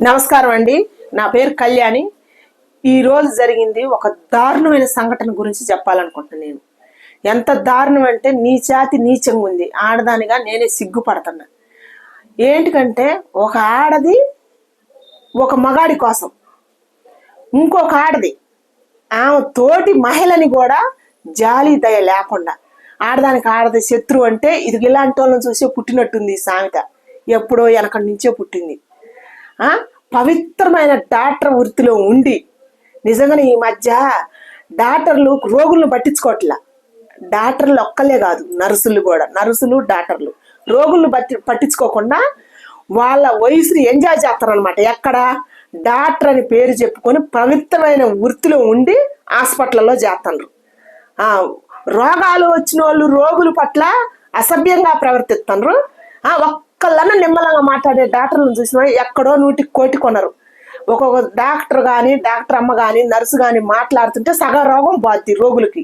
నమస్కారం అండి. నా పేరు కళ్యాణి. ఈ రోజు జరిగింది ఒక దారుణమైన సంఘటన గురించి చెప్పాలనుకుంటున్నాను నేను. ఎంత దారుణం అంటే నీచాతి నీచంగా ఉంది. ఆడదానిగా నేనే సిగ్గుపడుతున్నా. ఏంటికంటే ఒక ఆడది ఒక మగాడి కోసం. ఇంకొక ఆడది ఆమె తోటి మహిళని కూడా జాలి దయ లేకుండా. ఆడదానికి ఆడది శత్రువు అంటే ఇది ఇలాంటి వాళ్ళని చూసి పుట్టినట్టుంది ఈ సామెత. ఎప్పుడో వెనకటి నుంచే పుట్టింది. పవిత్రమైన డాక్టర్ వృత్తిలో ఉండి నిజంగానే ఈ మధ్య డాక్టర్లు రోగులను పట్టించుకోవట్లా. డాక్టర్లు ఒక్కలే కాదు నర్సులు కూడా. నర్సులు డాక్టర్లు. రోగులను పట్టి పట్టించుకోకుండా వాళ్ళ వయసుని ఎంజాయ్ చేస్తారనమాట ఎక్కడ? డాక్టర్ అని పేరు చెప్పుకొని పవిత్రమైన వృత్తిలో ఉండి హాస్పిటల్లో చేస్తున్నారు రోగాలు వచ్చిన వాళ్ళు రోగుల పట్ల అసభ్యంగా ప్రవర్తిస్తున్నారు ఒక్క ఒక్కళ్ళన్న నిమ్మలంగా మాట్లాడే డాక్టర్లను చూసిన ఎక్కడో నూటికి కోటి కొనరు. ఒక్కొక్క డాక్టర్ కానీ డాక్టర్ అమ్మ కానీ నర్సు కానీ మాట్లాడుతుంటే సగ రోగం పోద్ది రోగులకి.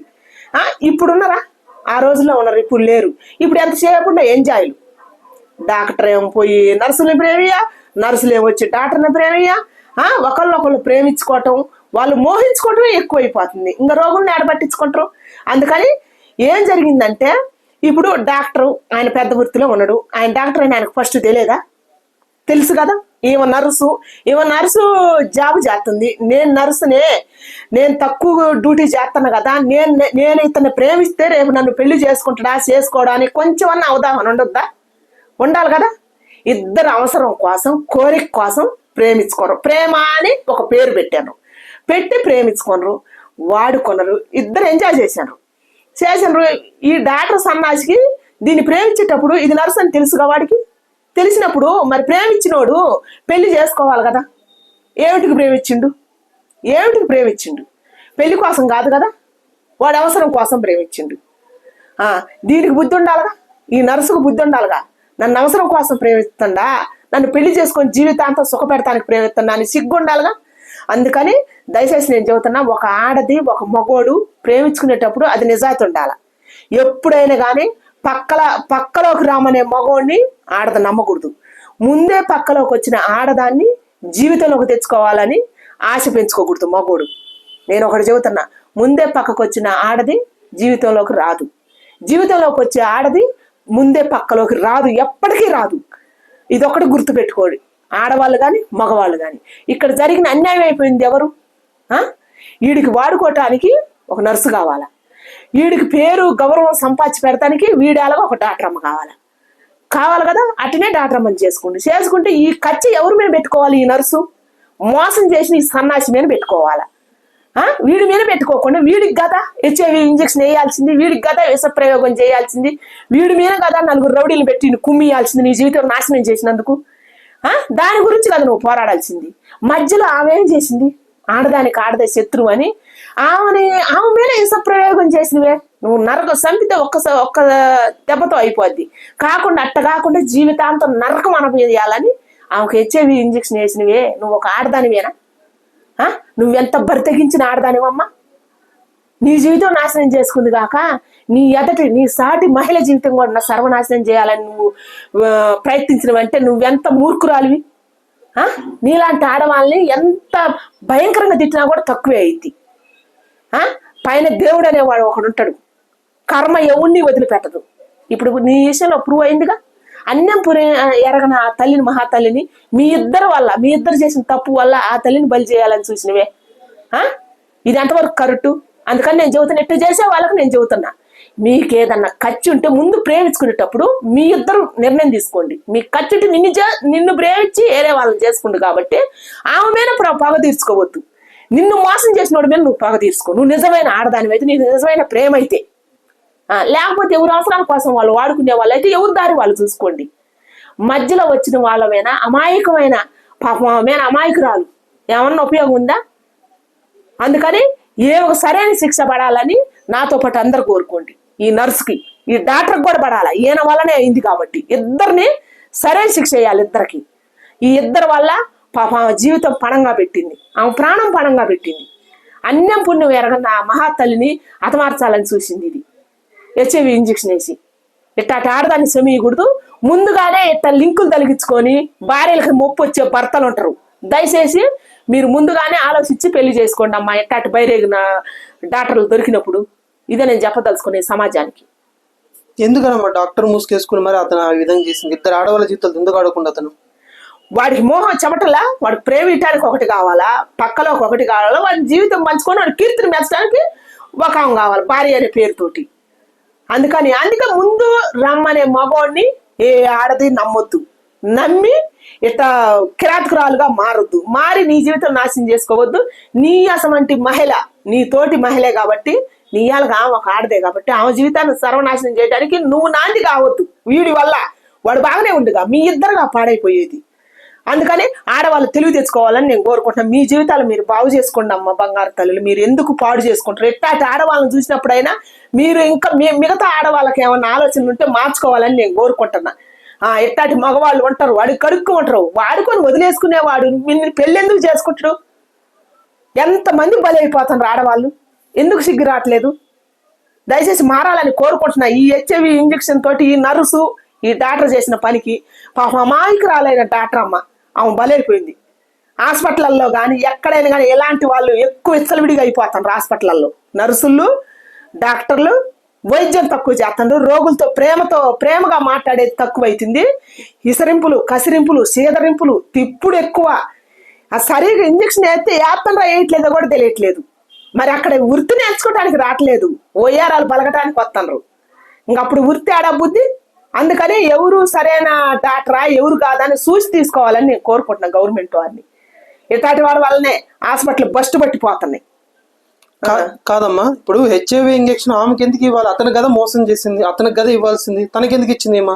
ఇప్పుడున్నారా? ఆ రోజుల్లో ఉన్నారు ఇప్పుడు లేరు. ఇప్పుడు ఎంతసేపు ఉండే ఎంజాయ్లు డాక్టర్ ఏమో పోయి నర్సుని ప్రేమియా నర్సులు ఏమో వచ్చి డాక్టర్ని ప్రేమియా ఒకళ్ళు ఒకళ్ళొకళ్ళు ప్రేమించుకోవటం వాళ్ళు మోహించుకోవటమే ఎక్కువైపోతుంది. ఇంకా రోగుల్ని ఆడపట్టించుకుంటారు అందుకని ఏం జరిగిందంటే ఇప్పుడు డాక్టర్ ఆయన పెద్ద వృత్తిలో ఉన్నాడు. ఆయన డాక్టర్ అని ఆయనకు ఫస్ట్ తెలియదా? తెలుసు కదా? ఈమె నర్సు ఈమె నర్సు జాబ్ చేస్తుంది. నేను నర్సునే నేను తక్కువ డ్యూటీ చేస్తాను కదా? నేను నేను ఇతను ప్రేమిస్తే రేపు నన్ను పెళ్ళి చేసుకుంటాడా చేసుకోవడానికి కొంచెం అన్న అవగాహన ఉండొద్దా? ఉండాలి కదా? ఇద్దరు అవసరం కోసం కోరిక కోసం ప్రేమించుకోరు. ప్రేమ అని ఒక పేరు పెట్టాను. పెట్టి ప్రేమించుకోనరు వాడుకొనరు ఇద్దరు ఎంజాయ్ చేశారు. చేసినారు ఈ డాక్టర్ సన్నాసికి దీన్ని ప్రేమించేటప్పుడు ఇది నర్సు అని తెలుసుగా వాడికి? తెలిసినప్పుడు మరి ప్రేమించినోడు పెళ్ళి చేసుకోవాలి కదా? ఏమిటికి ప్రేమించిండు? ఏమిటికి ప్రేమించిండు? పెళ్ళి కోసం కాదు కదా? వాడి అవసరం కోసం ప్రేమించిండు. దీనికి బుద్ధి ఉండాలిగా? ఈ నర్సుకు బుద్ధి ఉండాలిగా? నన్ను అవసరం కోసం ప్రేమిస్తుండా నన్ను పెళ్ళి చేసుకొని జీవితాంతం సుఖపెడతానికి ప్రేమిస్తుండా అని సిగ్గు ఉండాలిగా అందుకని దయచేసి నేను చెబుతున్నా ఒక ఆడది ఒక మగోడు ప్రేమించుకునేటప్పుడు అది నిజాయితీ ఉండాలి. ఎప్పుడైనా కానీ పక్కల పక్కలోకి రామనే మగోడిని ఆడద నమ్మకూడదు. ముందే పక్కలోకి వచ్చిన ఆడదాన్ని జీవితంలోకి తెచ్చుకోవాలని ఆశ పెంచుకోకూడదు మగోడు. నేను ఒకటి చెబుతున్నా ముందే పక్కకు వచ్చిన ఆడది జీవితంలోకి రాదు. జీవితంలోకి వచ్చే ఆడది ముందే పక్కలోకి రాదు ఎప్పటికీ రాదు. ఇది గుర్తుపెట్టుకోండి ఆడవాళ్ళు కానీ మగవాళ్ళు కానీ ఇక్కడ జరిగిన అన్యాయం అయిపోయింది ఎవరు? వీడికి వాడుకోవటానికి ఒక నర్సు కావాలా? వీడికి పేరు గౌరవం సంపాదించి పెడతానికి వీడేలాగా ఒక డాక్టర్ అమ్మ కావాలా? కావాలి కదా? అటునే డాక్టర్ అమ్మని చేసుకోండి. చేసుకుంటే ఈ ఖర్చు ఎవరి మీద పెట్టుకోవాలి ఈ నర్సు? మోసం చేసిన ఈ సన్నాసి మీద పెట్టుకోవాలా? వీడి మీద పెట్టుకోకుండా వీడికి కదా హెచ్ఐవి ఇంజక్షన్ వేయాల్సింది వీడికి కదా విష ప్రయోగం చేయాల్సింది వీడి మీద కదా నలుగురు రౌడీలు పెట్టి కుమ్మియాల్సింది నీ జీవితం నాశనం చేసినందుకు? దాని గురించి కదా నువ్వు పోరాడాల్సింది. మధ్యలో ఆమె ఏం చేసింది? ఆడదానికి ఆడదే శత్రువు అని ఆమెని ఆమె మీద విష ప్రయోగం చేసినవే నువ్వు నరకం చంపితే ఒక్క ఒక్క దెబ్బతో అయిపోద్ది. కాకుండా అట్ట కాకుండా జీవితాంతం నరకం అనుభవించాలని ఆమెకు హెచ్ఐవి ఇంజక్షన్ వేసినవే నువ్వు ఒక ఆడదానివేనా? నువ్వెంత బరితెగించిన ఆడదానివమ్మా? నీ జీవితం నాశనం చేసుకుంది కాక నీ ఎదటి నీ సాటి మహిళ జీవితం కూడా సర్వనాశనం చేయాలని నువ్వు ప్రయత్నించినవంటే నువ్వెంత మూర్ఖురాలివి? నీలాంటి ఆడవాళ్ళని ఎంత భయంకరంగా తిట్టినా కూడా తక్కువే అయింది. పైన దేవుడు అనేవాడు ఒకడు ఉంటాడు. కర్మ ఎవరిని వదిలిపెట్టదు. ఇప్పుడు నీ విషయంలో ప్రూవ్ అయిందిగా? అన్నం పురే ఎరగన ఆ తల్లిని మహాతల్లిని మీ ఇద్దరు వల్ల మీ ఇద్దరు చేసిన తప్పు వల్ల ఆ తల్లిని బలి చేయాలని చూసినవే. ఆ? ఇది ఎంతవరకు కరెక్టు? అందుకని నేను చెబుతున్నా ఎట్టు చేసే వాళ్ళకి నేను చెబుతున్నా. మీకు ఏదన్నా ఖర్చు ఉంటే ముందు ప్రేమించుకునేటప్పుడు మీ ఇద్దరు నిర్ణయం తీసుకోండి. మీ ఖర్చు ఉంటే నిన్ను చే- నిన్ను ప్రేమించి వేరే వాళ్ళని చేసుకుండు కాబట్టి ఆమె మీద ప్ర- పగ తీర్చుకోవద్దు. నిన్ను మోసం చేసిన వాడి మీద నువ్వు పగ తీర్చుకో. నువ్వు నిజమైన ఆడదాని అయితే నీకు నిజమైన ప్రేమ అయితే. లేకపోతే ఎవరు అవసరాల కోసం వాళ్ళు వాడుకునే వాళ్ళు అయితే ఎవరు దారి వాళ్ళు చూసుకోండి. మధ్యలో వచ్చిన వాళ్ళమైన అమాయకమైన పాపం ఆమె అమాయకురాలు. ఏమన్నా ఉపయోగం ఉందా? అందుకని ఏ ఒక సరైన శిక్ష పడాలని నాతో పాటు అందరు కోరుకోండి. ఈ నర్సుకి ఈ డాక్టర్కి కూడా పడాల? ఈయన వల్లనే అయింది కాబట్టి. ఇద్దరిని సరైన శిక్ష వేయాలి ఇద్దరికి. ఈ ఇద్దరి వల్ల పాప ఆమె జీవితం పణంగా పెట్టింది. ఆమె ప్రాణం పణంగా పెట్టింది. అన్యం పుణ్యం ఎరగన్న మహాతల్లిని హతమార్చాలని చూసింది ఇది. హెచ్ఐవి ఇంజక్షన్ వేసి. ఇట్ట ఆడదాన్ని సమీయకూడదు ముందుగానే ఇట్ట లింకులు తలిగించుకొని భార్యలకు మొప్పు వచ్చే భర్తలు ఉంటారు. దయచేసి మీరు ముందుగానే ఆలోచించి పెళ్ళి చేసుకోండి అమ్మా. ఎట్టాటి బయరేగిన డాక్టర్లు దొరికినప్పుడు ఇదే నేను చెప్పదలుచుకునే సమాజానికి. ఎందుకనమ్మా డాక్టర్ మూసుకేసుకుని మరి అతను ఆ విధంగా చేసింది? ఇద్దరు ఆడవాళ్ళ జీవితాలు ఎందుకు ఆడకుండా అతను? వాడికి మోహం చెమటలా? వాడు ప్రేమిటానికి ఒకటి కావాలా? పక్కలో ఒకటి కావాలా? వాడి జీవితం పంచుకొని వాడి కీర్తిని మెచ్చడానికి ఒక కావాలి భార్య అనే పేరుతోటి. అందుకని అందుకే ముందు రమ్మనే మగవాడిని ఏ ఆడది నమ్మొద్దు. నమ్మి ఇట్లా కిరాతకురాలుగా మారొద్దు. మారి నీ జీవితం నాశనం చేసుకోవద్దు. నీ అసమంటి మహిళ నీ తోటి మహిళే కాబట్టి నియాలుగా ఆమె ఒక ఆడదే కాబట్టి ఆమె జీవితాన్ని సర్వనాశనం చేయడానికి నువ్వు నాంది కావద్దు. వీడి వల్ల వాడు బాగానే ఉండుగా. మీ ఇద్దరుగా పాడైపోయేది. అందుకని ఆడవాళ్ళు తెలివి తెచ్చుకోవాలని నేను కోరుకుంటున్నాను మీ జీవితాలు మీరు బాగు చేసుకోండి అమ్మ బంగారు తల్లులు. మీరు ఎందుకు పాడు చేసుకుంటారు? ఎట్టాటి ఆడవాళ్ళని చూసినప్పుడైనా మీరు ఇంకా మీ- మిగతా ఆడవాళ్ళకి ఏమైనా ఆలోచనలు ఉంటే మార్చుకోవాలని నేను కోరుకుంటున్నా. ఆ ఎట్టాటి మగవాళ్ళు ఉంటారు? వాడు కడుక్కు ఉంటారు. వాడుకొని వదిలేసుకునేవాడు. నిన్ను పెళ్ళెందుకు చేసుకుంటాడు? ఎంతమంది బలైపోతున్నారు ఆడవాళ్ళు? ఎందుకు సిగ్గు రావట్లేదు? దయచేసి మారాలని కోరుకుంటున్నా. ఈ హెచ్ఐవి ఇంజెక్షన్ తోటి ఈ నర్సు ఈ డాక్టర్ చేసిన పనికి పాపం అమాయకురాలైన డాక్టర్ అమ్మ. ఆమె బలైపోయింది. హాస్పిటల్లో కానీ ఎక్కడైనా కానీ ఎలాంటి వాళ్ళు ఎక్కువ విచ్చలవిడిగా అయిపోతారు హాస్పిటల్లో. నర్సులు డాక్టర్లు వైద్యం తక్కువ చేస్తారు రోగులతో ప్రేమతో ప్రేమగా మాట్లాడేది తక్కువ అవుతుంది ఇసరింపులు కసిరింపులు సీదరింపులు తిప్పుడు ఎక్కువ. ఆ సరిగా ఇంజక్షన్ వేస్తే వేస్తుండ్రా వేయట్లేదో కూడా తెలియట్లేదు. మరి అక్కడ వృత్తి నేర్చుకోవడానికి రావట్లేదు. ఓయారాలు పలకటానికి వస్తున్నారు ఇంక అప్పుడు వృత్తి ఆడ బుద్ధి అందుకని ఎవరు సరైన డాక్టరా ఎవరు కాదని చూసి తీసుకోవాలని నేను కోరుకుంటున్నాను గవర్నమెంట్ వారిని. ఇట్లాంటి వాడి వల్లనే హాస్పిటల్ బస్టు పట్టిపోతున్నాయి. కాదమ్మా ఇప్పుడు హెచ్ఐవి ఇంజెక్షన్ ఆమెకి ఎందుకు ఇవ్వాలి? అతను కదా మోసం చేసింది అతనికి కదా ఇవ్వాల్సింది తనకి ఎందుకు ఇచ్చింది ఏమా?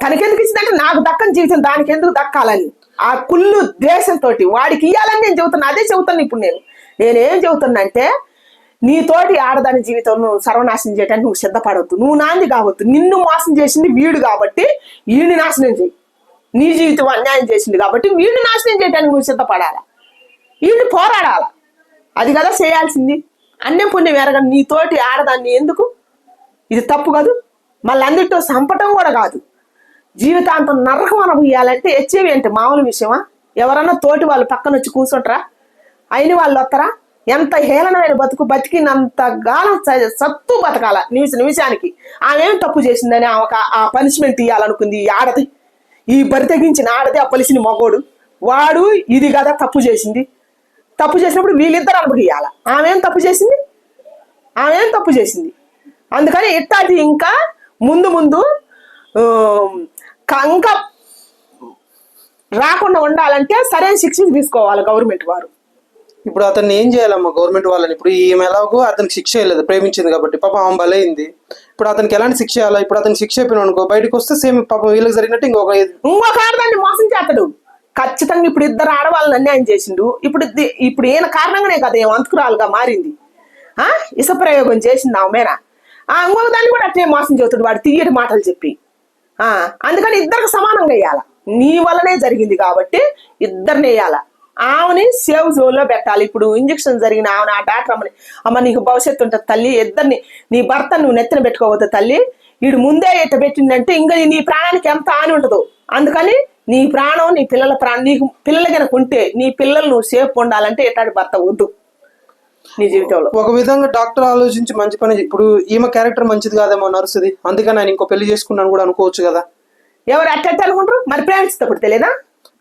తనకెందుకు ఇచ్చిందంటే నాకు దక్కని జీవితం దానికి ఎందుకు దక్కాలని? ఆ కుళ్ళు దేశంతో వాడికి ఇవ్వాలని నేను చెబుతున్నా అదే చెబుతాను ఇప్పుడు నేను. నేనేం చెబుతున్నంటే నీతోటి ఆడదాని జీవితం నువ్వు సర్వనాశనం చేయడానికి నువ్వు సిద్ధపడవద్దు నువ్వు నాంది కావద్దు. నిన్ను మోసం చేసింది వీడు కాబట్టి వీడిని నాశనం చేయి. నీ జీవితం అన్యాయం చేసింది కాబట్టి వీడిని నాశనం చేయడానికి నువ్వు సిద్ధపడాలా? వీడిని పోరాడాలా? అది కదా చేయాల్సింది. అన్యం పుణ్యం ఎరగని నీతోటి ఆడదాన్ని ఎందుకు? ఇది తప్పు కాదు. మళ్ళీ అందరితో చంపటం కూడా కాదు. జీవితాంతం నరకం అనుభవియాలంటే హెచ్ఐవి అంటే మామూలు విషయమా? ఎవరన్నా తోటి వాళ్ళు పక్కన వచ్చి కూర్చుంటారా. అయిన వాళ్ళు వస్తారా? ఎంత హేళనమైన బతుకు బతికినంతగాలం సత్తు బతకాల నిమిష నిమిషానికి. ఆమె ఏం తప్పు చేసిందని ఆమె ఆ- ఆ పనిష్మెంట్ ఇవ్వాలనుకుంది ఈ ఆడది. ఈ బరి తెగించిన ఆడది ఆ పలిసిన మగోడు. వాడు ఇది కదా తప్పు చేసింది. తప్పు చేసినప్పుడు వీళ్ళిద్దరు అనుభవియాల ఆమె ఏం తప్పు చేసింది? ఆమె ఏం తప్పు చేసింది? అందుకని ఇట్లాంటి ఇంకా ముందు ముందు ఇంకా రాకుండా ఉండాలంటే సరైన శిక్షణ తీసుకోవాలి గవర్నమెంట్ వారు. ఇప్పుడు అతన్ని ఏం చేయాలమ్మా? గవర్నమెంట్ వాళ్ళని ఇప్పుడు ఈమె ఎలాగో అతనికి శిక్ష వేయలేదు ప్రేమించింది కాబట్టి. పాపం ఆమె బలైంది. ఇప్పుడు అతనికి ఎలాంటి శిక్ష చేయాలా ఇప్పుడు అతనికి శిక్ష అనుకో బయటకు వస్తే సేమ్ పాపం వీళ్ళకి జరిగినట్టు ఇంకొక ఇంకొక ఆడదాన్ని మోసం చేస్తాడు. ఖచ్చితంగా ఇప్పుడు ఇద్దరు ఆడవాళ్ళని అన్యాయం చేసిండు. ఇప్పుడు ఇప్పుడు ఈయన కారణంగానే కదా ఏం అంతకురాలుగా మారింది. ఆ? ఇస ప్రయోగం చేసింది ఆమె ఆ ఇంకొక దాన్ని కూడా అట్లే మోసం చేస్తాడు. వాడు తీయటి మాటలు చెప్పి. ఆ అందుకని ఇద్దరికి సమానంగా వేయాల? నీ వల్లనే జరిగింది కాబట్టి ఇద్దరిని వేయాలా? ఆమెని సేవ్ జోన్లో పెట్టాలి. ఇప్పుడు ఇంజక్షన్ జరిగిన ఆమెను ఆ డాక్టర్ అమ్మని అమ్మ నీకు భవిష్యత్తు ఉంటుంది తల్లి ఇద్దరిని నీ భర్త నువ్వు నెత్తిన పెట్టుకోవద్దు తల్లి. వీడు ముందే ఇట్ట పెట్టిందంటే ఇంకా నీ ప్రాణానికి ఎంత హాని ఉండదు. అందుకని నీ ప్రాణం నీ పిల్లల ప్రాణం నీకు పిల్లలు కనుక ఉంటే నీ పిల్లలు నువ్వు సేఫ్ ఉండాలంటే ఎట్లాంటి భర్త వద్దు. నీ జీవితంలో. ఒక విధంగా డాక్టర్ ఆలోచించి మంచి పని ఇప్పుడు ఈమె క్యారెక్టర్ మంచిది కాదేమో నర్సుది. అందుకని ఆయన ఇంకో పెళ్ళి చేసుకున్నాను కూడా అనుకోవచ్చు కదా. ఎవరు అట్ట అనుకుంటారు? మరి ప్రేమిస్తప్పుడు తెలియదా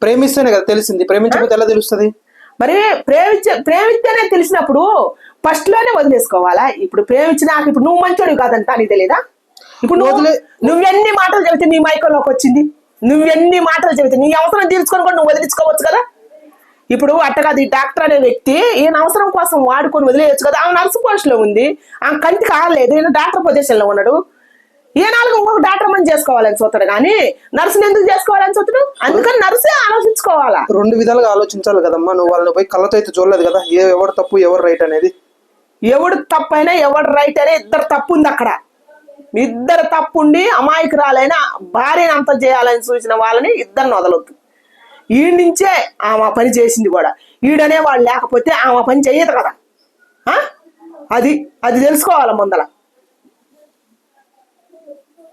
ప్రేమిస్తేనే కదా తెలిసింది. ప్రేమించకపోతే ఎలా తెలుస్తుంది? మరి ప్రేమించ ప్రేమిస్తేనే తెలిసినప్పుడు ఫస్ట్లోనే వదిలేసుకోవాలా? ఇప్పుడు ప్రేమించినాక ఇప్పుడు నువ్వు మంచోడు కాదంట నీకు తెలియదా ఇప్పుడు నువ్వు నువ్వెన్ని మాటలు చెబితే నీ మైకంలోకి వచ్చింది? నువ్వెన్ని మాటలు చెబితే నీ అవసరం తీర్చుకొని కూడా నువ్వు వదిలించుకోవచ్చు కదా? ఇప్పుడు అట్ట కాదు ఈ డాక్టర్ అనే వ్యక్తి ఈయన అవసరం కోసం వాడుకొని వదిలేయచ్చు కదా? ఆమె నర్సు పోస్ట్లో ఉంది. ఆమె కంటికి ఆగలేదు. ఈయన డాక్టర్ పొజిషన్లో ఉన్నాడు. ఏ నాలుగు ఇంకొక డాక్టర్ మని చేసుకోవాలని చూస్తాడు కానీ నర్సుని ఎందుకు చేసుకోవాలని చూస్తాడు? అందుకని నర్సే ఆలోచించుకోవాలా? రెండు విధాలుగా ఆలోచించాలి కదమ్మా. నువ్వు వాళ్ళని పోయి కళ్ళతో అయితే చూడలేదు కదా. ఏ ఎవరు తప్పు ఎవరు రైట్ అనేది? ఎవడు తప్పైనా ఎవడు రైట్ అయినా ఇద్దరు తప్పు ఉంది అక్కడ. ఇద్దరు తప్పు ఉండి అమాయకురాలైన భార్యను అంతం చేయాలని చూసిన వాళ్ళని ఇద్దరిని వదలొద్దు. ఈ నుంచే ఆమె పని చేసింది కూడా. ఈడనే వాడు లేకపోతే ఆమె పని చెయ్యదు కదా. ఆ? అది అది తెలుసుకోవాలి ముందల.